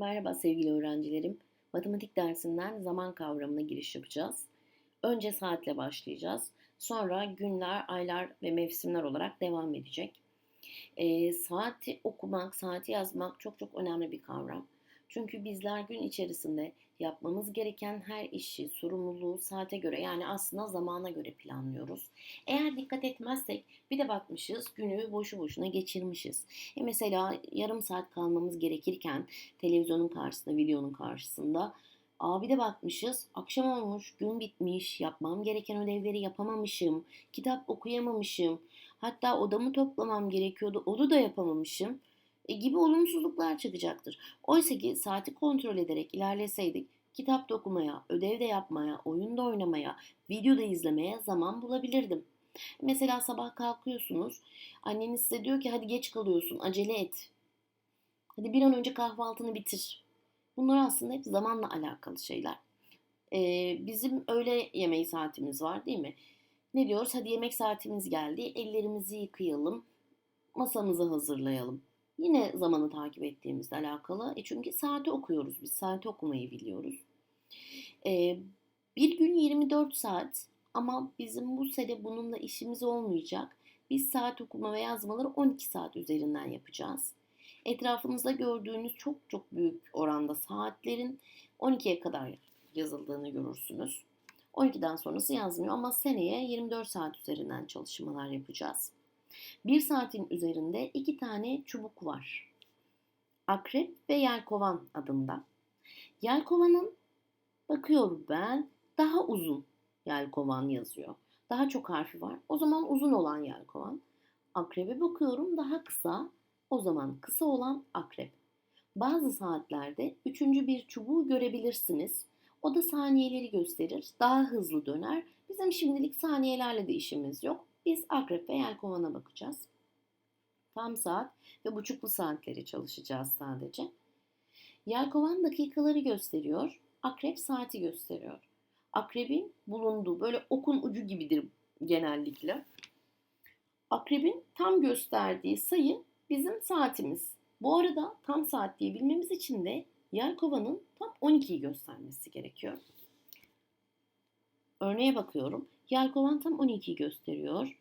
Merhaba sevgili öğrencilerim. Matematik dersinden zaman kavramına giriş yapacağız. Önce saatle başlayacağız. Sonra günler, aylar ve mevsimler olarak devam edecek. E, saati okumak, saati yazmak çok çok önemli bir kavram. Çünkü bizler gün içerisinde yapmamız gereken her işi, sorumluluğu saate göre yani aslında zamana göre planlıyoruz. Eğer dikkat etmezsek bir de bakmışız günü boşu boşuna geçirmişiz. E mesela yarım saat kalmamız gerekirken televizyonun karşısında, videonun karşısında Abi de bakmışız, akşam olmuş, gün bitmiş, yapmam gereken ödevleri yapamamışım, kitap okuyamamışım, hatta odamı toplamam gerekiyordu, onu da yapamamışım gibi olumsuzluklar çıkacaktır. Oysa ki saati kontrol ederek ilerleseydik kitap da okumaya, ödev de yapmaya, oyun da oynamaya, video da izlemeye zaman bulabilirdim. Mesela sabah kalkıyorsunuz, anneniz size diyor ki hadi geç kalıyorsun, acele et. Hadi bir an önce kahvaltını bitir. Bunlar aslında hep zamanla alakalı şeyler. Ee, bizim öğle yemeği saatimiz var değil mi? Ne diyoruz? Hadi yemek saatimiz geldi. Ellerimizi yıkayalım. Masamızı hazırlayalım. Yine zamanı takip ettiğimizle alakalı. E çünkü saati okuyoruz biz. Saati okumayı biliyoruz. E, bir gün 24 saat ama bizim bu sene bununla işimiz olmayacak. Biz saat okuma ve yazmaları 12 saat üzerinden yapacağız. Etrafınızda gördüğünüz çok çok büyük oranda saatlerin 12'ye kadar yazıldığını görürsünüz. 12'den sonrası yazmıyor ama seneye 24 saat üzerinden çalışmalar yapacağız. Bir saatin üzerinde iki tane çubuk var. Akrep ve yelkovan adında. Yelkovanın bakıyorum ben daha uzun yelkovan yazıyor. Daha çok harfi var. O zaman uzun olan yelkovan. Akrebe bakıyorum daha kısa. O zaman kısa olan akrep. Bazı saatlerde üçüncü bir çubuğu görebilirsiniz. O da saniyeleri gösterir. Daha hızlı döner. Bizim şimdilik saniyelerle de işimiz yok. Biz akrep ve yelkovana bakacağız. Tam saat ve buçuklu saatleri çalışacağız sadece. Yelkovan dakikaları gösteriyor. Akrep saati gösteriyor. Akrebin bulunduğu böyle okun ucu gibidir genellikle. Akrebin tam gösterdiği sayı bizim saatimiz. Bu arada tam saat diyebilmemiz için de yelkovanın tam 12'yi göstermesi gerekiyor. Örneğe bakıyorum. Yelkovan tam 12'yi gösteriyor.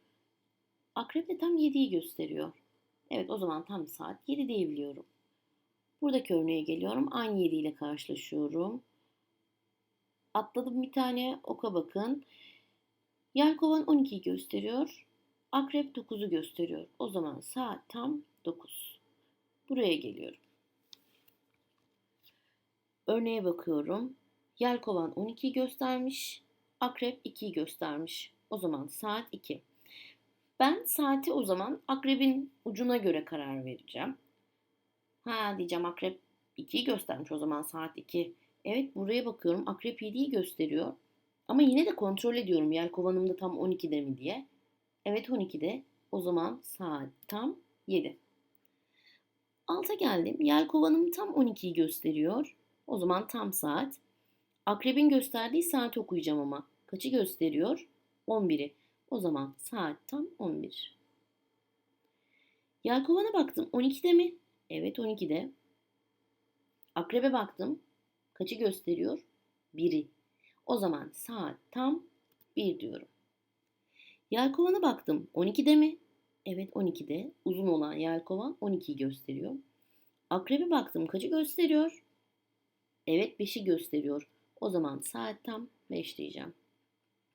Akrep de tam 7'yi gösteriyor. Evet o zaman tam saat 7 diyebiliyorum. Buradaki örneğe geliyorum. Aynı 7 ile karşılaşıyorum. Atladım bir tane oka bakın. Yelkovan 12'yi gösteriyor. Akrep 9'u gösteriyor. O zaman saat tam 9. Buraya geliyorum. Örneğe bakıyorum. Yelkovan 12'yi göstermiş. Akrep 2'yi göstermiş. O zaman saat 2. Ben saati o zaman akrebin ucuna göre karar vereceğim. Ha diyeceğim akrep 2'yi göstermiş o zaman saat 2. Evet buraya bakıyorum akrep 7'yi gösteriyor. Ama yine de kontrol ediyorum yelkovanımda tam 12'de mi diye. Evet 12'de. O zaman saat tam 7. Alta geldim. Yelkovanım tam 12'yi gösteriyor. O zaman tam saat. Akrebin gösterdiği saat okuyacağım ama. Kaçı gösteriyor? 11'i. O zaman saat tam 11. Yelkovana baktım. 12'de mi? Evet 12'de. Akrebe baktım. Kaçı gösteriyor? 1'i. O zaman saat tam 1 diyorum. Yelkovana baktım. 12'de mi? Evet 12'de. Uzun olan yelkovan 12'yi gösteriyor. Akrebe baktım. Kaçı gösteriyor? Evet 5'i gösteriyor. O zaman saat tam 5 diyeceğim.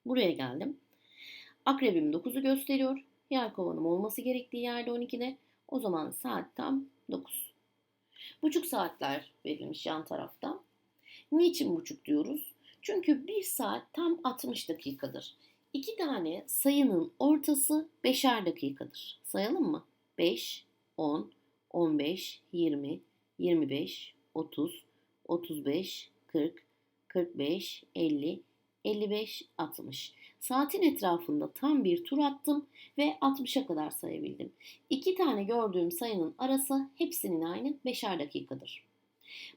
Buraya geldim. Akrebim 9'u gösteriyor. Yelkovanım olması gerektiği yerde 12'de. O zaman saat tam 9. Buçuk saatler verilmiş yan tarafta. Niçin buçuk diyoruz? Çünkü bir saat tam 60 dakikadır. İki tane sayının ortası beşer dakikadır. Sayalım mı? 5, 10, 15, 20, 25, 30, 35, 40, 45, 50, 55, 60. Saatin etrafında tam bir tur attım ve 60'a kadar sayabildim. İki tane gördüğüm sayının arası hepsinin aynı 5'er dakikadır.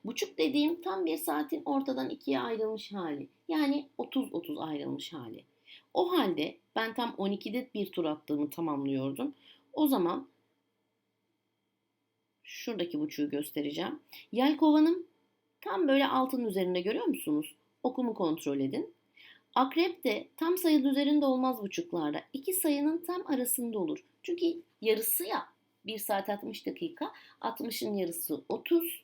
Buçuk dediğim tam bir saatin ortadan ikiye ayrılmış hali. Yani 30-30 ayrılmış hali. O halde ben tam 12'de bir tur attığımı tamamlıyordum. O zaman şuradaki buçuğu göstereceğim. Yelkovanım tam böyle altının üzerinde görüyor musunuz? Okumu kontrol edin. Akrep de tam sayının üzerinde olmaz buçuklarda. İki sayının tam arasında olur. Çünkü yarısı ya 1 saat 60 dakika. 60'ın yarısı 30.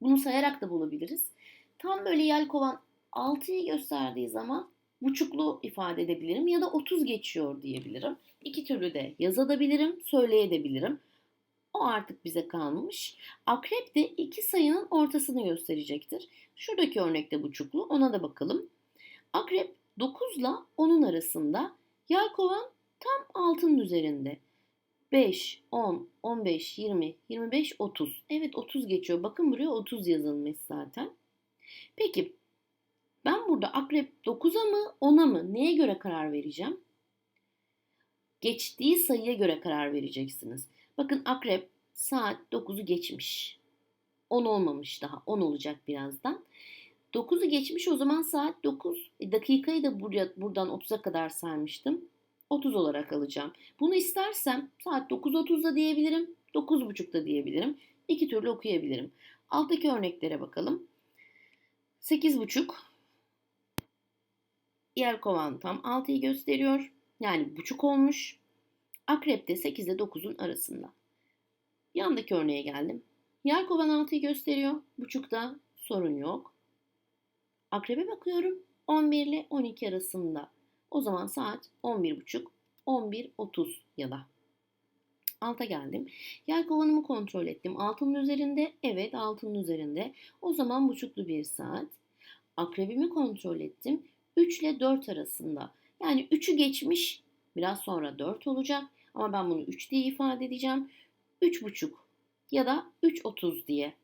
Bunu sayarak da bulabiliriz. Tam böyle yelkovan 6'yı gösterdiği zaman buçuklu ifade edebilirim ya da 30 geçiyor diyebilirim. İki türlü de yazabilirim, söyleyebilirim. O artık bize kalmış. Akrep de iki sayının ortasını gösterecektir. Şuradaki örnekte buçuklu ona da bakalım. Akrep 9 ile 10'un arasında. Yelkovan tam altının üzerinde. 5, 10, 15, 20, 25, 30. Evet 30 geçiyor. Bakın buraya 30 yazılmış zaten. Peki ben burada akrep 9'a mı 10'a mı neye göre karar vereceğim? Geçtiği sayıya göre karar vereceksiniz. Bakın akrep saat 9'u geçmiş. 10 olmamış daha. 10 olacak birazdan. 9'u geçmiş o zaman saat 9. E, dakikayı da buraya, buradan 30'a kadar saymıştım. 30 olarak alacağım. Bunu istersem saat 9.30'da diyebilirim. 9.30'da diyebilirim. İki türlü okuyabilirim. Alttaki örneklere bakalım. 8.30 Yer kovan tam 6'yı gösteriyor. Yani buçuk olmuş. Akrep de 8 ile 9'un arasında. Yandaki örneğe geldim. Yer kovan 6'yı gösteriyor. Buçukta sorun yok. Akrebe bakıyorum. 11 ile 12 arasında. O zaman saat 11.30, 11.30 ya da. Alta geldim. Yer kovanımı kontrol ettim. Altının üzerinde. Evet altının üzerinde. O zaman buçuklu bir saat. Akrebimi kontrol ettim. 3 ile 4 arasında. Yani 3'ü geçmiş. Biraz sonra 4 olacak. Ama ben bunu 3 diye ifade edeceğim. 3,5 ya da 3.30 diye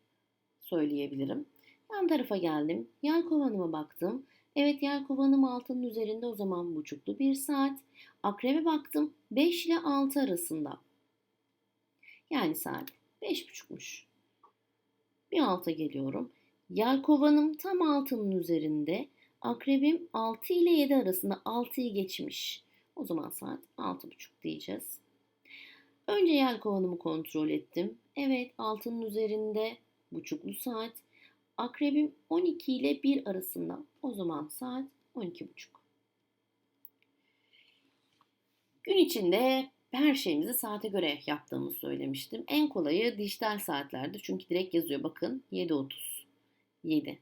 söyleyebilirim. Yan tarafa geldim. Yel kovanıma baktım. Evet yer kovanım altının üzerinde o zaman buçuklu bir saat. Akrebe baktım 5 ile 6 arasında. Yani saat 5.30'muş. Bir alta geliyorum. Yer kovanım tam altının üzerinde. Akrebim 6 ile 7 arasında 6'yı geçmiş. O zaman saat 6.30 diyeceğiz. Önce yel kovanımı kontrol ettim. Evet altının üzerinde buçuklu saat. Akrebim 12 ile 1 arasında. O zaman saat 12.30. Gün içinde her şeyimizi saate göre yaptığımızı söylemiştim. En kolayı dijital saatlerde çünkü direkt yazıyor. Bakın 7.30. 7.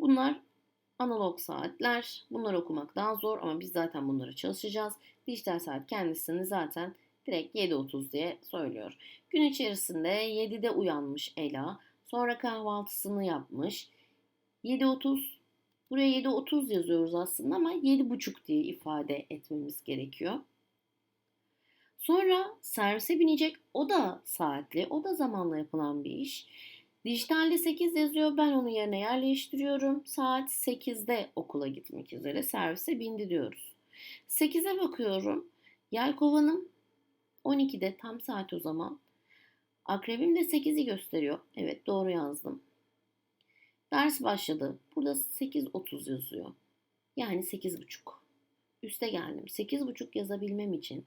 Bunlar analog saatler. Bunları okumak daha zor ama biz zaten bunları çalışacağız. Dijital saat kendisini zaten direkt 7.30 diye söylüyor. Gün içerisinde 7'de uyanmış Ela. Sonra kahvaltısını yapmış. 7.30 buraya 7.30 yazıyoruz aslında ama 7.30 diye ifade etmemiz gerekiyor. Sonra servise binecek o da saatli, o da zamanla yapılan bir iş. Dijitalde 8 yazıyor. Ben onu yerine yerleştiriyorum. Saat 8'de okula gitmek üzere servise bindi diyoruz. 8'e bakıyorum. Yelkovanım 12'de tam saat o zaman. Akrebim de 8'i gösteriyor. Evet doğru yazdım. Ders başladı. Burada 8.30 yazıyor. Yani 8.30. Üste geldim. 8.30 yazabilmem için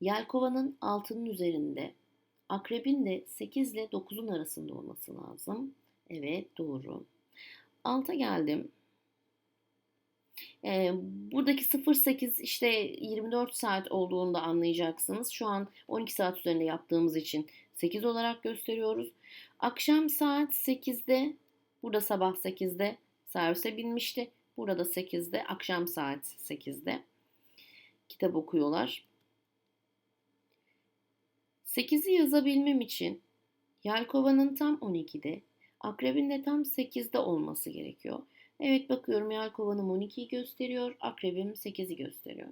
Yelkovanın altının üzerinde Akrebin de 8 ile 9'un arasında olması lazım. Evet doğru. Alta geldim. Ee, buradaki 08 işte 24 saat olduğunu da anlayacaksınız. Şu an 12 saat üzerinde yaptığımız için 8 olarak gösteriyoruz. Akşam saat 8'de burada sabah 8'de servise binmişti. Burada 8'de akşam saat 8'de kitap okuyorlar. 8'i yazabilmem için Yelkova'nın tam 12'de, Akrebin de tam 8'de olması gerekiyor. Evet bakıyorum Yelkova'nım 12'yi gösteriyor, Akrebim 8'i gösteriyor.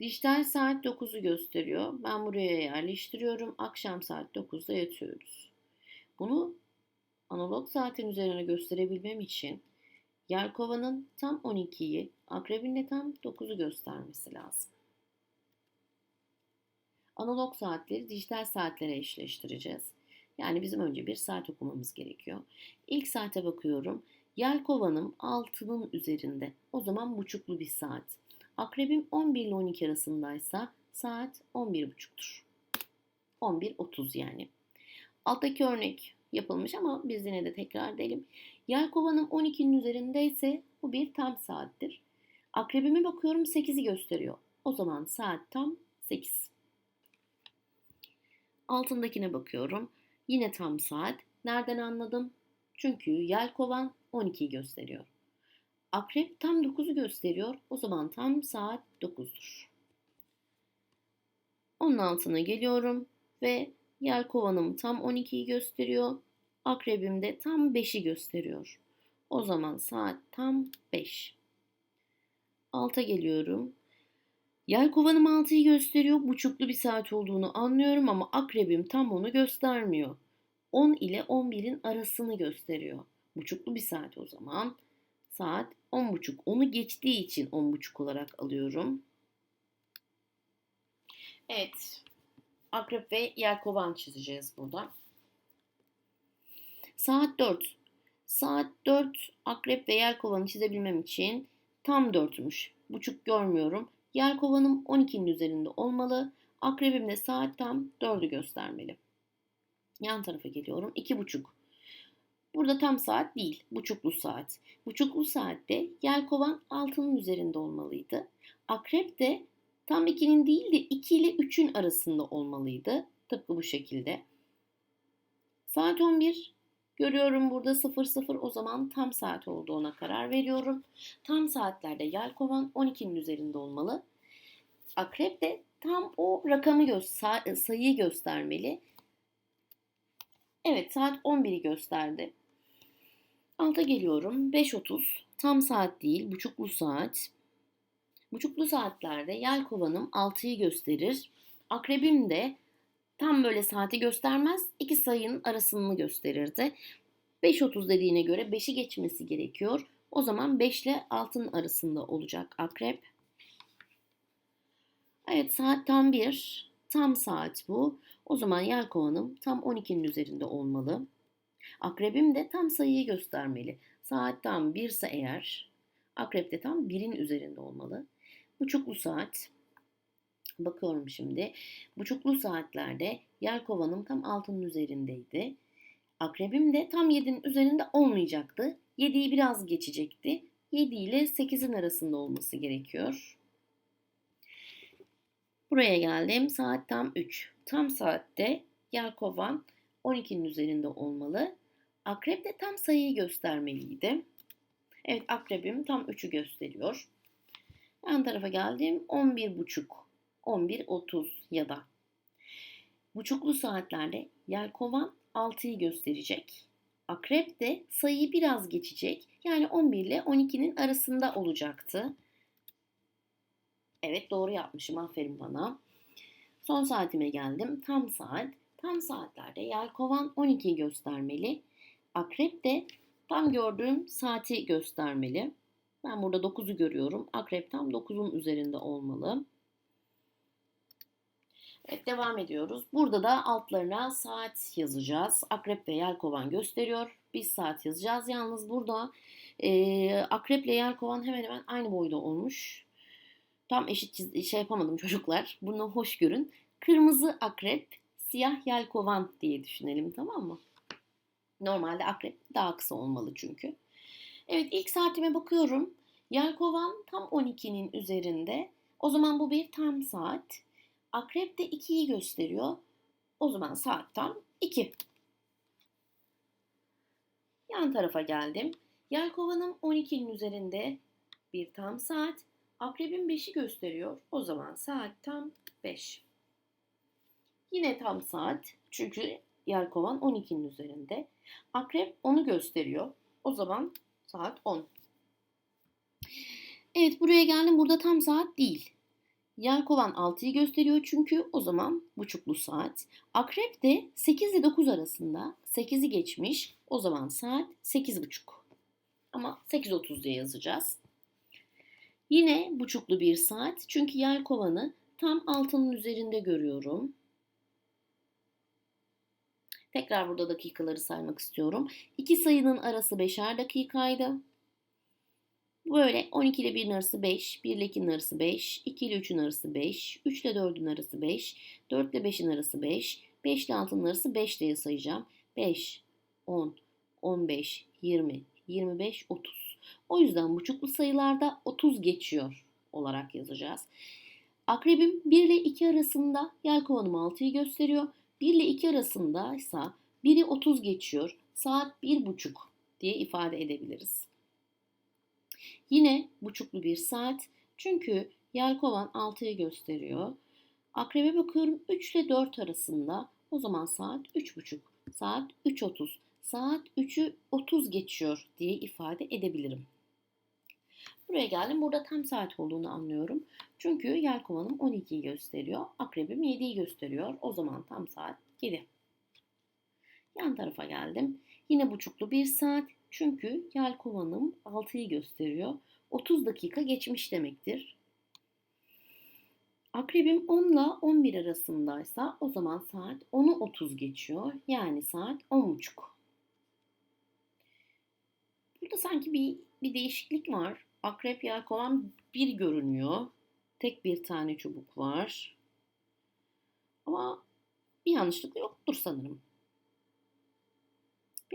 Dijital saat 9'u gösteriyor. Ben buraya yerleştiriyorum. Akşam saat 9'da yatıyoruz. Bunu analog saatin üzerine gösterebilmem için Yelkova'nın tam 12'yi, Akrebin de tam 9'u göstermesi lazım. Analog saatleri dijital saatlere eşleştireceğiz. Yani bizim önce bir saat okumamız gerekiyor. İlk saate bakıyorum. Yelkovanım altının üzerinde. O zaman buçuklu bir saat. Akrebim 11 ile 12 arasındaysa saat 11.30'tur. 11.30 yani. Alttaki örnek yapılmış ama biz yine de tekrar edelim. Yelkovanım 12'nin üzerindeyse bu bir tam saattir. Akrebime bakıyorum 8'i gösteriyor. O zaman saat tam 8. Altındakine bakıyorum. Yine tam saat. Nereden anladım? Çünkü yelkovan 12'yi gösteriyor. Akrep tam 9'u gösteriyor. O zaman tam saat 9'dur. Onun altına geliyorum ve yelkovanım tam 12'yi gösteriyor. Akrebim de tam 5'i gösteriyor. O zaman saat tam 5. Alta geliyorum. Yelkovanım 6'yı gösteriyor. Buçuklu bir saat olduğunu anlıyorum ama akrebim tam onu göstermiyor. 10 ile 11'in arasını gösteriyor. Buçuklu bir saat o zaman. Saat 10.30. Onu geçtiği için 10.30 olarak alıyorum. Evet. Akrep ve yelkovan çizeceğiz burada. Saat 4. Saat 4 akrep ve yelkovanı çizebilmem için tam 4'müş. Buçuk görmüyorum. Yelkovanım 12'nin üzerinde olmalı. Akrebim de saat tam 4'ü göstermeli. Yan tarafa geliyorum. 2.5. Burada tam saat değil. Buçuklu saat. Buçuklu saatte yelkovan 6'nın üzerinde olmalıydı. Akrep de tam 2'nin değil de 2 ile 3'ün arasında olmalıydı. Tıpkı bu şekilde. Saat 11. Görüyorum burada 00 o zaman tam saat olduğuna karar veriyorum. Tam saatlerde yelkovan 12'nin üzerinde olmalı. Akrep de tam o rakamı gö- sayıyı göstermeli. Evet saat 11'i gösterdi. Alta geliyorum. 5.30 tam saat değil buçuklu saat. Buçuklu saatlerde yelkovanım 6'yı gösterir. Akrebim de tam böyle saati göstermez. iki sayının arasını gösterirdi. 5.30 dediğine göre 5'i geçmesi gerekiyor. O zaman 5 ile 6'nın arasında olacak akrep. Evet saat tam 1. Tam saat bu. O zaman yelkovanım tam 12'nin üzerinde olmalı. Akrebim de tam sayıyı göstermeli. Saat tam 1 ise eğer akrep de tam 1'in üzerinde olmalı. Buçuklu saat. Bakıyorum şimdi. Buçuklu saatlerde yelkovanım tam 6'nın üzerindeydi. Akrebim de tam 7'nin üzerinde olmayacaktı. 7'yi biraz geçecekti. 7 ile 8'in arasında olması gerekiyor. Buraya geldim. Saat tam 3. Tam saatte Yelkovan 12'nin üzerinde olmalı. Akrep de tam sayıyı göstermeliydi. Evet akrebim tam 3'ü gösteriyor. Yan tarafa geldim. 11.30, 11.30 ya da. Buçuklu saatlerde Yelkovan 6'yı gösterecek. Akrep de sayıyı biraz geçecek. Yani 11 ile 12'nin arasında olacaktı. Evet doğru yapmışım aferin bana. Son saatime geldim. Tam saat. Tam saatlerde yelkovan 12'yi göstermeli. Akrep de tam gördüğüm saati göstermeli. Ben burada 9'u görüyorum. Akrep tam 9'un üzerinde olmalı. Evet devam ediyoruz. Burada da altlarına saat yazacağız. Akrep ve yelkovan gösteriyor. Biz saat yazacağız. Yalnız burada e, akrep ile yelkovan hemen hemen aynı boyda olmuş. Tam eşit çiz- şey yapamadım çocuklar. Bunu hoş görün. Kırmızı akrep, siyah yelkovan diye düşünelim tamam mı? Normalde akrep daha kısa olmalı çünkü. Evet ilk saatime bakıyorum. Yelkovan tam 12'nin üzerinde. O zaman bu bir tam saat. Akrep de 2'yi gösteriyor. O zaman saat tam 2. Yan tarafa geldim. Yelkovanım 12'nin üzerinde bir tam saat. Akrebin 5'i gösteriyor. O zaman saat tam 5. Yine tam saat. Çünkü yelkovan 12'nin üzerinde. Akrep onu gösteriyor. O zaman saat 10. Evet buraya geldim. Burada tam saat değil. Yelkovan 6'yı gösteriyor çünkü o zaman buçuklu saat. Akrep de 8 ile 9 arasında 8'i geçmiş. O zaman saat 8.30. Ama 8.30 diye yazacağız. Yine buçuklu bir saat çünkü yelkovanı tam altının üzerinde görüyorum. Tekrar burada dakikaları saymak istiyorum. İki sayının arası 5'er dakikaydı. Böyle 12 ile 1'in arası 5, 1 ile 2'nin arası 5, 2 ile 3'ün arası 5, 3 ile 4'ün arası 5, 4 ile 5'in arası 5, 5 ile 6'nın arası 5 diye sayacağım. 5, 10, 15, 20, 25, 30. O yüzden buçuklu sayılarda 30 geçiyor olarak yazacağız. Akrebim 1 ile 2 arasında yelkovanım 6'yı gösteriyor. 1 ile 2 arasında ise biri 30 geçiyor. Saat 1.30 diye ifade edebiliriz. Yine buçuklu bir saat. Çünkü yelkovan 6'yı gösteriyor. Akrebe bakıyorum 3 ile 4 arasında. O zaman saat 3.30. Saat 3.30. Saat 3'ü 30 geçiyor diye ifade edebilirim. Buraya geldim. Burada tam saat olduğunu anlıyorum. Çünkü yelkovanım 12'yi gösteriyor. Akrebim 7'yi gösteriyor. O zaman tam saat 7. Yan tarafa geldim. Yine buçuklu bir saat. Çünkü yelkovanım 6'yı gösteriyor. 30 dakika geçmiş demektir. Akrebim 10 ile 11 arasındaysa o zaman saat 10'u 30 geçiyor. Yani saat 10.30. Burada sanki bir, bir değişiklik var. Akrep yelkovan bir görünüyor. Tek bir tane çubuk var. Ama bir yanlışlık yoktur sanırım.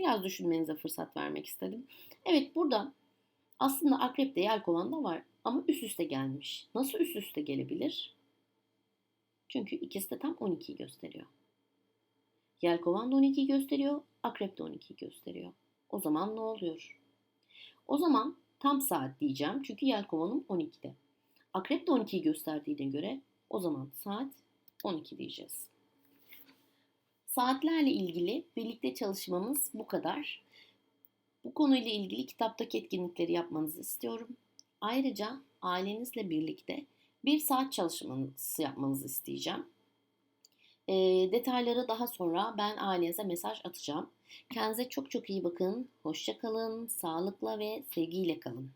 Biraz düşünmenize fırsat vermek istedim. Evet burada aslında akrep de yelkovan da var ama üst üste gelmiş. Nasıl üst üste gelebilir? Çünkü ikisi de tam 12'yi gösteriyor. Yelkovan da 12'yi gösteriyor, akrep de 12'yi gösteriyor. O zaman ne oluyor? O zaman tam saat diyeceğim çünkü yelkovanım 12'de. Akrep de 12'yi gösterdiğine göre o zaman saat 12 diyeceğiz. Saatlerle ilgili birlikte çalışmamız bu kadar. Bu konuyla ilgili kitaptaki etkinlikleri yapmanızı istiyorum. Ayrıca ailenizle birlikte bir saat çalışmanızı yapmanızı isteyeceğim. E, detayları daha sonra ben ailenize mesaj atacağım. Kendinize çok çok iyi bakın. Hoşça kalın, sağlıkla ve sevgiyle kalın.